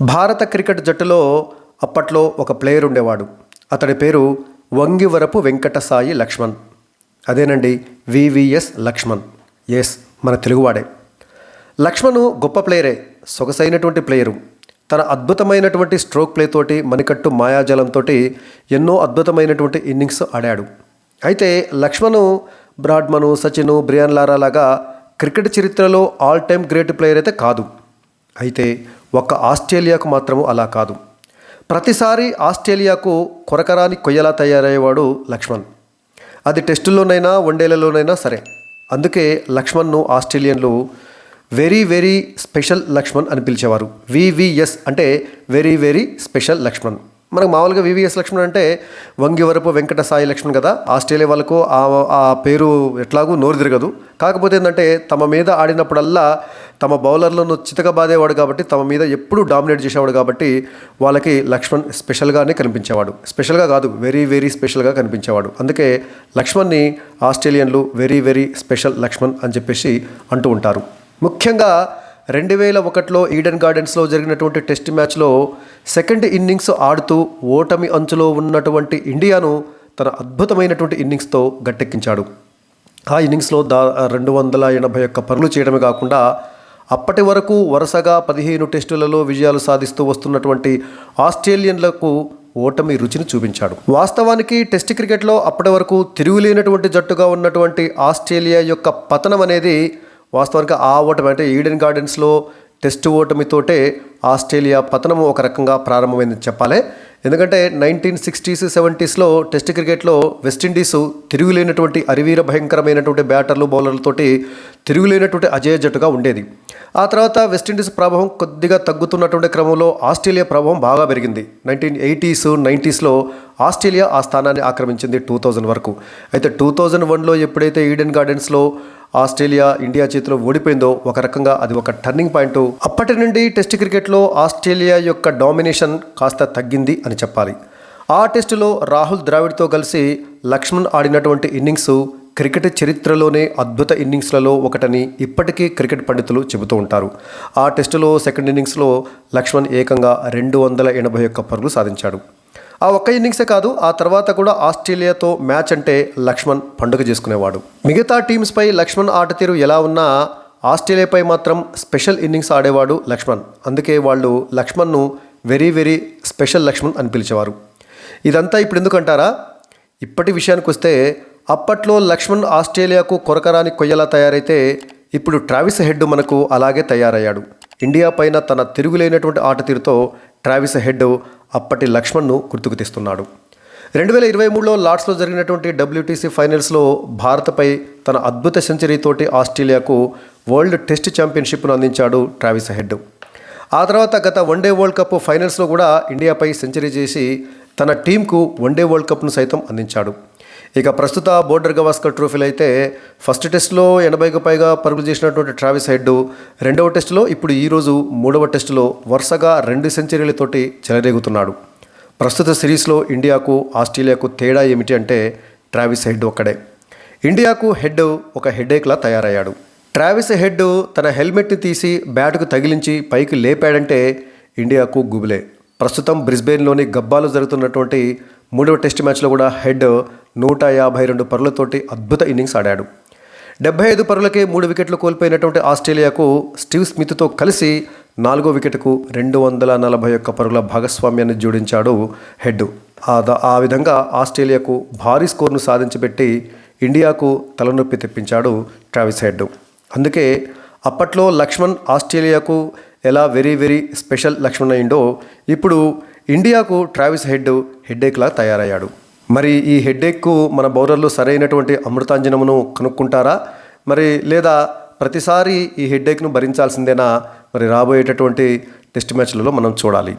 భారత క్రికెట్ జట్టులో అప్పట్లో ఒక ప్లేయర్ ఉండేవాడు. అతడి పేరు వంగివరపు వెంకటసాయి లక్ష్మణ్. అదేనండి వివిఎస్ లక్ష్మణ్. ఎస్ మన తెలుగువాడే. లక్ష్మణ్ గొప్ప ప్లేయరే సొగసైనటువంటి ప్లేయరు. తన అద్భుతమైనటువంటి స్ట్రోక్ ప్లే తోటి మణికట్టు మాయాజలంతో ఎన్నో అద్భుతమైనటువంటి ఇన్నింగ్స్ ఆడాడు. అయితే Laxman Bradman Sachin Brian Lara లాగా క్రికెట్ చరిత్రలో ఆల్ టైమ్ గ్రేట్ ప్లేయర్ అయితే కాదు. అయితే ఒక్క ఆస్ట్రేలియాకు మాత్రము అలా కాదు. ప్రతిసారి ఆస్ట్రేలియాకు కొరకరాని కొయ్యలా తయారయ్యేవాడు లక్ష్మణ్. అది టెస్టుల్లోనైనా వన్డేలలోనైనా సరే. అందుకే లక్ష్మణ్ను ఆస్ట్రేలియన్లు వెరీ వెరీ స్పెషల్ లక్ష్మణ్ అని పిలిచేవారు. వివిఎస్ అంటే వెరీ వెరీ స్పెషల్ లక్ష్మణ్. మనకు మామూలుగా వివిఎస్ లక్ష్మణ్ అంటే వంగివరపు వెంకట సాయి లక్ష్మణ్ కదా. ఆస్ట్రేలియా వాళ్ళకు ఆ ఆ పేరు ఎట్లాగూ నోరు తిరగదు. కాకపోతే ఏంటంటే తమ మీద ఆడినప్పుడల్లా తమ బౌలర్లను చితక బాధేవాడు కాబట్టి తమ మీద ఎప్పుడూ డామినేట్ చేసేవాడు కాబట్టి వాళ్ళకి లక్ష్మణ్ స్పెషల్గానే కనిపించేవాడు. స్పెషల్గా కాదు వెరీ వెరీ స్పెషల్గా కనిపించేవాడు. అందుకే లక్ష్మణ్ని ఆస్ట్రేలియన్లు వెరీ వెరీ స్పెషల్ లక్ష్మణ్ అని చెప్పేసి అంటూ ఉంటారు. ముఖ్యంగా రెండు వేల ఒకటిలో ఈడెన్ గార్డెన్స్లో జరిగినటువంటి టెస్ట్ మ్యాచ్లో సెకండ్ ఇన్నింగ్స్ ఆడుతూ ఓటమి అంచులో ఉన్నటువంటి ఇండియాను తన అద్భుతమైనటువంటి ఇన్నింగ్స్తో గట్టెక్కించాడు. ఆ ఇన్నింగ్స్లో దా రెండు వందల ఎనభై ఒక్క పరుగులు చేయడమే కాకుండా అప్పటి వరకు వరుసగా పదిహేను టెస్టులలో విజయాలు సాధిస్తూ వస్తున్నటువంటి ఆస్ట్రేలియన్లకు ఓటమి రుచిని చూపించాడు. వాస్తవానికి టెస్ట్ క్రికెట్లో అప్పటి వరకు తిరుగులేనటువంటి జట్టుగా ఉన్నటువంటి ఆస్ట్రేలియా యొక్క పతనం అనేది వాస్తవానికి ఆ ఓటమి అంటే ఈడెన్ గార్డెన్స్లో టెస్ట్ ఓటమితోటే ఆస్ట్రేలియా పతనం ఒక రకంగా ప్రారంభమైందని చెప్పాలి. ఎందుకంటే నైన్టీన్ సిక్స్టీస్ సెవెంటీస్లో టెస్ట్ క్రికెట్లో వెస్టిండీస్ తిరుగులేనటువంటి అరివీర భయంకరమైనటువంటి బ్యాటర్లు బౌలర్లతోటి తిరుగులేనటువంటి అజయ జట్టుగా ఉండేది. ఆ తర్వాత వెస్టిండీస్ ప్రభావం కొద్దిగా తగ్గుతున్నటువంటి క్రమంలో ఆస్ట్రేలియా ప్రభావం బాగా పెరిగింది. నైన్టీన్ ఎయిటీస్ నైంటీస్లో ఆస్ట్రేలియా ఆ స్థానాన్ని ఆక్రమించింది టూ థౌజండ్ వరకు. అయితే టూ థౌజండ్ వన్లో ఎప్పుడైతే ఈడెన్ గార్డెన్స్లో ఆస్ట్రేలియా ఇండియా చేతిలో ఓడిపోయిందో ఒక రకంగా అది ఒక టర్నింగ్ పాయింట్ అప్పటి నుండి టెస్ట్ క్రికెట్లో ఆస్ట్రేలియా యొక్క డామినేషన్ కాస్త తగ్గింది అని చెప్పాలి. ఆ టెస్టులో రాహుల్ ద్రావిడ్తో కలిసి లక్ష్మణ్ ఆడినటువంటి ఇన్నింగ్స్ క్రికెట్ చరిత్రలోనే అద్భుత ఇన్నింగ్స్లలో ఒకటని ఇప్పటికీ క్రికెట్ పండితులు చెబుతూ ఉంటారు. ఆ టెస్టులో సెకండ్ ఇన్నింగ్స్లో లక్ష్మణ్ ఏకంగా రెండు వందల ఎనభై ఒక్క పరుగులు సాధించాడు. ఆ ఒక్క ఇన్నింగ్సే కాదు ఆ తర్వాత కూడా ఆస్ట్రేలియాతో మ్యాచ్ అంటే లక్ష్మణ్ పండుగ చేసుకునేవాడు. మిగతా టీమ్స్పై లక్ష్మణ్ ఆట తీరు ఎలా ఉన్నా ఆస్ట్రేలియాపై మాత్రం స్పెషల్ ఇన్నింగ్స్ ఆడేవాడు లక్ష్మణ్. అందుకే వాళ్ళు లక్ష్మణ్ను వెరీ వెరీ స్పెషల్ లక్ష్మణ్ అని పిలిచేవారు. ఇదంతా ఇప్పుడు ఎందుకంటారా ఇప్పటి విషయానికి వస్తే అప్పట్లో లక్ష్మణ్ ఆస్ట్రేలియాకు కొరకరాని కొయ్యలా తయారైతే ఇప్పుడు ట్రావిస్ హెడ్ మనకు అలాగే తయారయ్యాడు. ఇండియా పైన తన తిరుగులేనటువంటి ఆట తీరుతో ట్రావిస్ హెడ్ అప్పటి లక్ష్మణ్ను గుర్తుకు తెస్తున్నాడు. రెండు వేల ఇరవై మూడులో లార్డ్స్లో జరిగినటువంటి డబ్ల్యూటీసీ ఫైనల్స్లో భారత్పై తన అద్భుత సెంచరీతోటి ఆస్ట్రేలియాకు వరల్డ్ టెస్ట్ ఛాంపియన్షిప్ను అందించాడు ట్రావిస్ హెడ్. ఆ తర్వాత గత వన్డే వరల్డ్ కప్ ఫైనల్స్లో కూడా ఇండియాపై సెంచరీ చేసి తన టీంకు వన్డే వరల్డ్ కప్ను సైతం అందించాడు. ఇక ప్రస్తుత బోర్డర్ గవాస్కర్ ట్రోఫీలు అయితే ఫస్ట్ టెస్ట్లో ఎనభైకి పైగా పరుగులు చేసినటువంటి ట్రావిస్ హెడ్ రెండవ టెస్టులో ఇప్పుడు ఈరోజు మూడవ టెస్టులో వరుసగా రెండు సెంచరీలతోటి చెలరేగుతున్నాడు. ప్రస్తుత సిరీస్లో ఇండియాకు ఆస్ట్రేలియాకు తేడా ఏమిటి అంటే ట్రావిస్ హెడ్ ఒక్కడే. ఇండియాకు హెడ్ ఒక హెడేక్లా తయారయ్యాడు. ట్రావిస్ హెడ్ తన హెల్మెట్ని తీసి బ్యాట్కు తగిలించి పైకి లేపాడంటే ఇండియాకు గుబులే. ప్రస్తుతం బ్రిస్బెయిన్లోని గబ్బాలో జరుగుతున్నటువంటి మూడవ టెస్ట్ మ్యాచ్లో కూడా హెడ్ నూట యాభై రెండు పరులతోటి అద్భుత ఇన్నింగ్స్ ఆడాడు. డెబ్బై ఐదు పరులకే మూడు వికెట్లు కోల్పోయినటువంటి ఆస్ట్రేలియాకు స్టీవ్ స్మిత్తో కలిసి నాలుగో వికెట్కు రెండు వందల నలభై ఒక్క పరుగుల భాగస్వామ్యాన్ని జోడించాడు హెడ్. ఆ ఆ విధంగా ఆస్ట్రేలియాకు భారీ స్కోర్ను సాధించిపెట్టి ఇండియాకు తలనొప్పి తెప్పించాడు ట్రావిస్ హెడ్. అందుకే అప్పట్లో లక్ష్మణ్ ఆస్ట్రేలియాకు ఎలా వెరీ వెరీ స్పెషల్ లక్ష్మణ్ అయిండో ఇప్పుడు ఇండియాకు ట్రావిస్ హెడ్ హెడ్ఏక్లా తయారయ్యాడు. మరి ఈ హెడ్ఏక్కు మన బౌలర్లు సరైనటువంటి అమృతాంజనమును కనుక్కుంటారా? మరి లేదా ప్రతిసారి ఈ హెడ్ఏక్ను భరించాల్సిందేనా? మరి రాబోయేటటువంటి టెస్ట్ మ్యాచ్లలో మనం చూడాలి.